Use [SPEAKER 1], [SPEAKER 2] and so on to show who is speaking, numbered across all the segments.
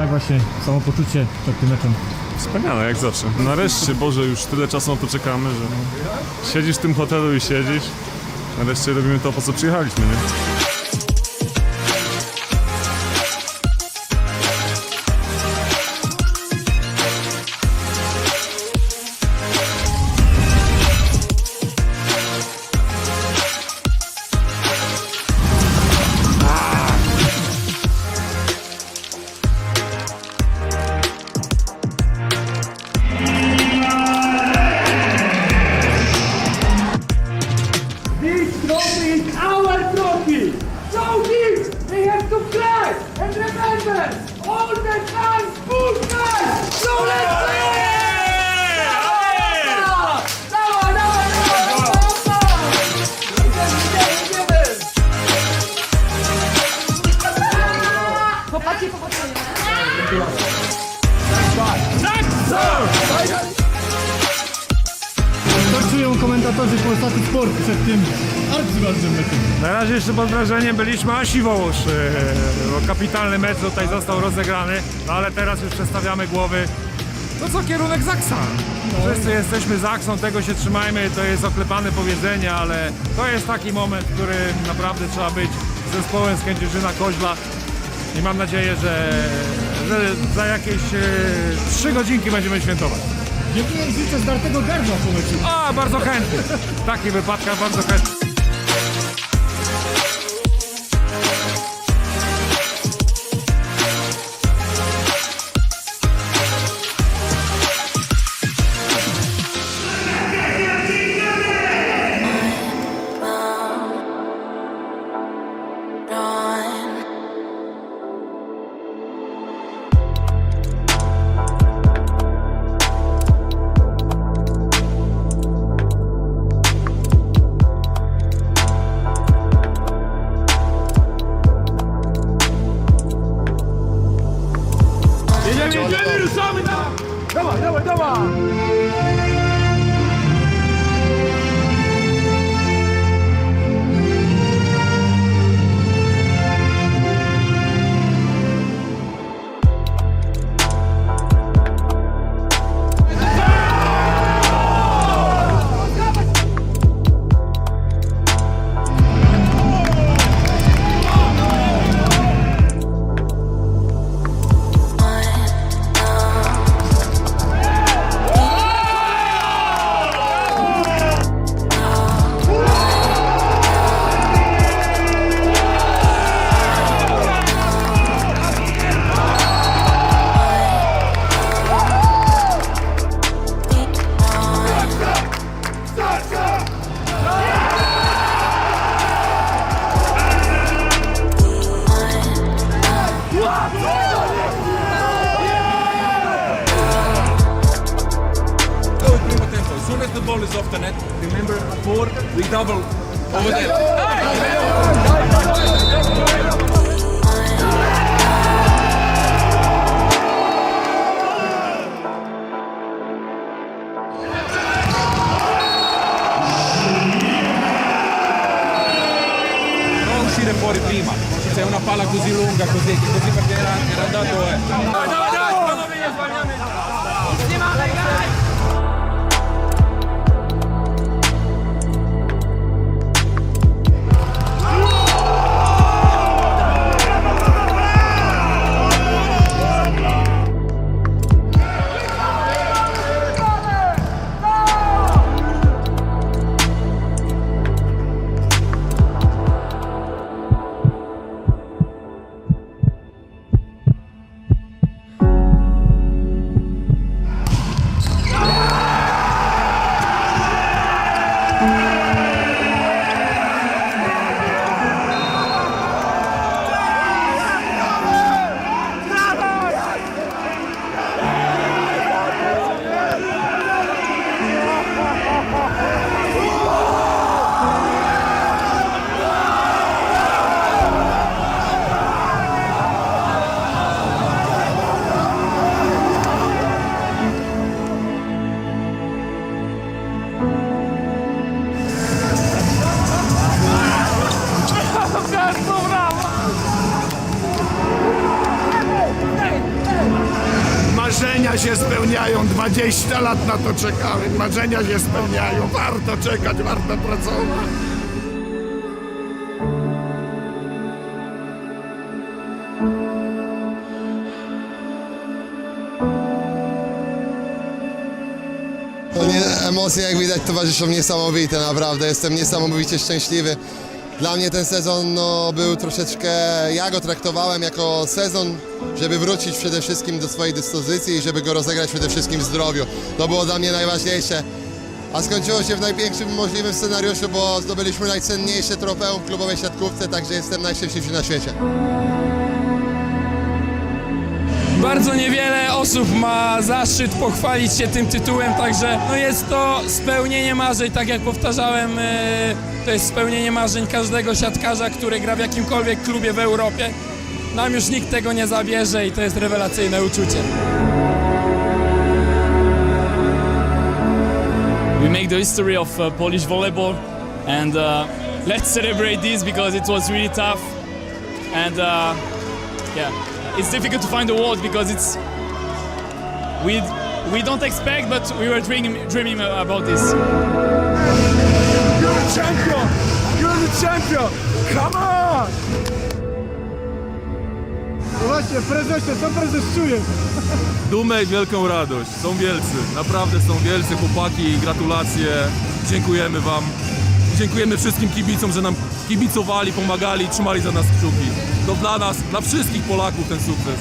[SPEAKER 1] Jak właśnie samopoczucie przed tym meczem?
[SPEAKER 2] Wspaniale, jak zawsze. Nareszcie, Boże, już tyle czasu na to czekamy, że siedzisz w tym hotelu i siedzisz. Nareszcie robimy to, po co przyjechaliśmy, nie?
[SPEAKER 1] Czują komentatorzy Polsatu Sport przed tym arcyważnym meczem?
[SPEAKER 3] Na razie jeszcze pod wrażeniem byliśmy a siwołóż. e, bo Kapitalny mecz tutaj został rozegrany, no ale teraz już przestawiamy głowy. No co kierunek Zaksa? Wszyscy jesteśmy Zaksą, tego się trzymajmy, to jest oklepane powiedzenie, ale to jest taki moment, w którym naprawdę trzeba być zespołem z Kędzierzyna Koźla i mam nadzieję, że, że za jakieś e, trzy godzinki będziemy świętować.
[SPEAKER 1] Dziękuję życzę zdartego gardła po meczu.
[SPEAKER 3] A, bardzo chętnie. W takich wypadkach bardzo chętnie.
[SPEAKER 4] Jedziemy, jedziemy, ruszamy tam! Dawaj, dawaj, dawaj!
[SPEAKER 5] As soon as the ball is off the net, remember four, we double over there. Non uscire fuori prima, se c'è una palla così lunga così, così perché era, era andato... Eh.
[SPEAKER 6] Się spełniają, 20 lat na to czekałem, marzenia się spełniają, warto czekać, warto pracować.
[SPEAKER 4] Emocje jak widać towarzyszą niesamowite, naprawdę. Jestem niesamowicie szczęśliwy. Dla mnie ten sezon no, był troszeczkę, ja go traktowałem jako sezon, żeby wrócić przede wszystkim do swojej dyspozycji i żeby go rozegrać przede wszystkim w zdrowiu. To było dla mnie najważniejsze. A skończyło się w najpiększym możliwym scenariuszu, bo zdobyliśmy najcenniejsze trofeum w klubowej siatkówce, także jestem najszczęśliwszy na świecie.
[SPEAKER 7] Bardzo niewiele osób ma zaszczyt pochwalić się tym tytułem, także no jest to spełnienie marzeń, tak jak powtarzałem, e, to jest spełnienie marzeń każdego siatkarza, który gra w jakimkolwiek klubie w Europie. Nam już nikt tego nie zabierze i to jest rewelacyjne uczucie.
[SPEAKER 8] we make the history of uh, Polish volleyball, and uh, let's celebrate this because it was really tough, and uh, yeah, it's difficult to find the words because it's we we don't expect, but we were dreaming dreaming about this.
[SPEAKER 3] You're the champion! You're the champion! Come on!
[SPEAKER 1] Właśnie, prezesie, co prezes czuje?
[SPEAKER 9] Dumę i wielką radość. Są wielcy, naprawdę są wielcy chłopaki. Gratulacje, dziękujemy wam. Dziękujemy wszystkim kibicom, że nam kibicowali, pomagali, trzymali za nas kciuki. To dla nas, dla wszystkich Polaków ten sukces.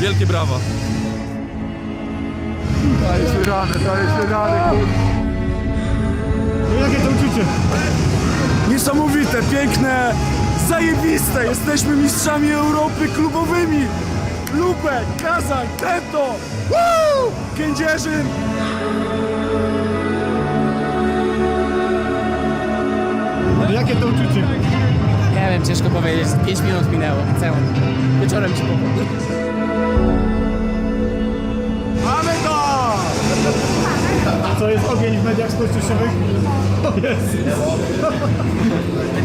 [SPEAKER 9] Wielkie brawa.
[SPEAKER 3] Dajesz radę, dajesz radę.
[SPEAKER 1] No jakie to uczucie?
[SPEAKER 3] Niesamowite, piękne, zajebiste. Jesteśmy mistrzami Europy klubowymi. Lubek, Kazań, Teto, Woo! Kędzierzyn.
[SPEAKER 1] No jakie to uczucie?
[SPEAKER 7] Wiem, ciężko powiedzieć, 5 minut minęło, całą. Wieczorem ci powiem.
[SPEAKER 3] Mamy to!
[SPEAKER 1] Co jest ogień w mediach społecznościowych? O jest.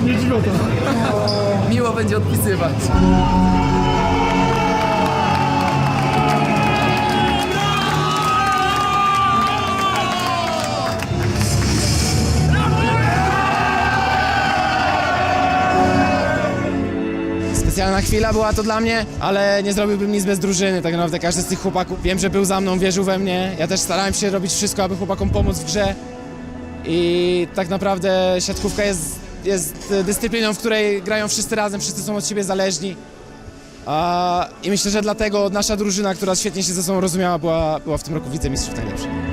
[SPEAKER 1] Nie dziwią to.
[SPEAKER 7] Miło będzie odpisywać.
[SPEAKER 10] Chwila była to dla mnie, ale nie zrobiłbym nic bez drużyny. Tak naprawdę każdy z tych chłopaków wiem, że był za mną, wierzył we mnie. Ja też starałem się robić wszystko, aby chłopakom pomóc w grze. I tak naprawdę siatkówka jest, jest dyscypliną, w której grają wszyscy razem, wszyscy są od siebie zależni. A, I myślę, że dlatego nasza drużyna, która świetnie się ze sobą rozumiała, była, była w tym roku wicemistrzów najlepsza.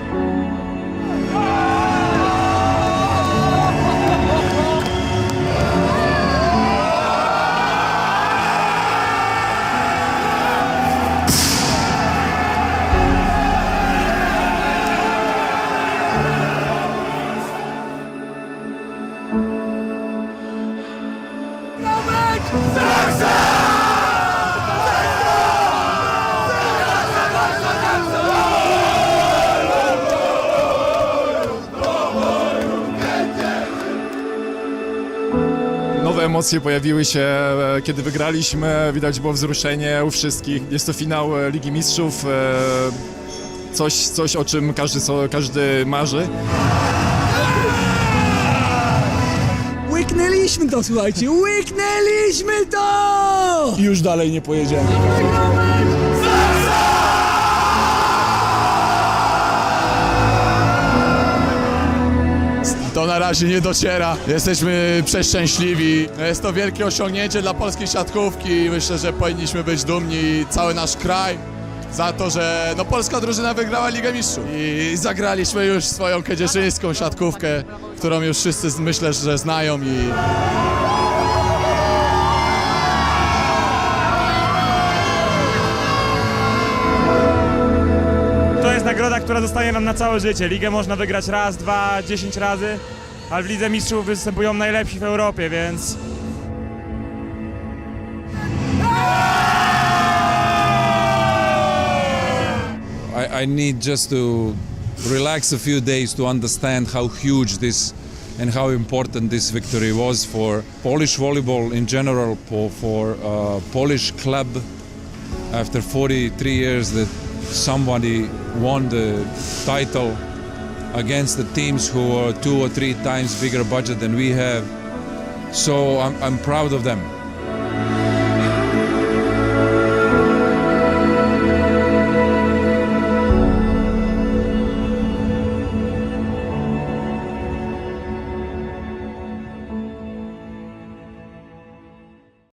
[SPEAKER 11] Emocje pojawiły się, e, kiedy wygraliśmy. Widać było wzruszenie u wszystkich. Jest to finał e, Ligi Mistrzów. e, Coś, coś o czym każdy, co, każdy marzy.
[SPEAKER 12] Łyknęliśmy to, słuchajcie, łyknęliśmy to!
[SPEAKER 11] Już dalej nie pojedziemy. To na razie nie dociera. Jesteśmy przeszczęśliwi. Jest to wielkie osiągnięcie dla polskiej siatkówki. Myślę, że powinniśmy być dumni cały nasz kraj za to, że no, polska drużyna wygrała Ligę Mistrzów. I zagraliśmy już swoją kędzierzyńską siatkówkę, którą już wszyscy myślę, że znają i
[SPEAKER 3] która zostaje nam na całe życie. Ligę można wygrać raz, dwa, dziesięć razy, ale w Lidze Mistrzów występują najlepsi w Europie, więc
[SPEAKER 13] I, I need just to relax a few days to understand how huge this and how important this victory was for Polish volleyball in general, for, for uh, Polish club. After 43 years, that somebody won the title against the teams who are two or three times bigger budget than we have. So I'm, I'm proud of them.